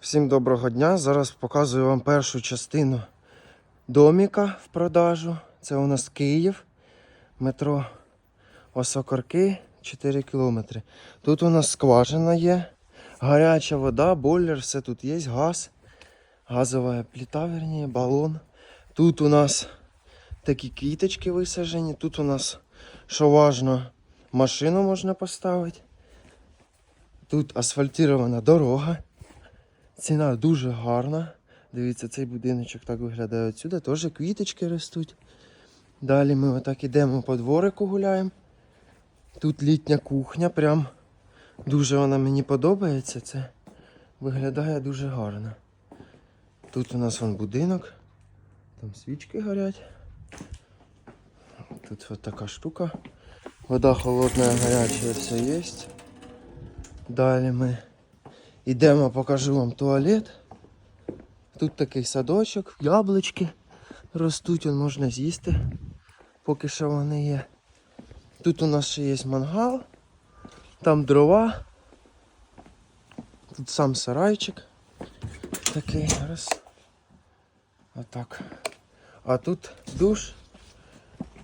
Всім доброго дня. Зараз показую вам першу частину доміка в продажу. Це у нас Київ, метро Осокорки, 4 кілометри. Тут у нас скважина є, гаряча вода, бойлер, все тут є, газ, газова плита, верніше, балон. Тут у нас такі квіточки висаджені. Тут у нас, що важно, машину можна поставити. Тут асфальтирована дорога. Ціна дуже гарна. Дивіться, цей будиночок так виглядає отсюди. Теж квіточки ростуть. Далі ми отак ідемо по дворику гуляємо. Тут літня кухня, прям дуже вона мені подобається. Це виглядає дуже гарно. Тут у нас вон будинок. Там свічки горять. Тут от така штука. Вода холодна, гаряча, все є. Далі ми йдемо, покажу вам туалет. Тут такий садочок, яблучки ростуть, он можна з'їсти, поки що вони є. Тут у нас ще є мангал, там дрова. Тут сам сарайчик такий раз. Отак. А тут душ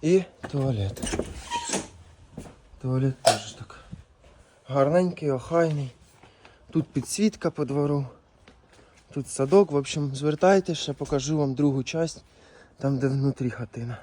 і туалет. Туалет теж так. Гарненький, охайний. Тут підсвітка по двору. Тут садок. В общем, звертайтеся, ще покажу вам другу часть, там де внутрі хатина.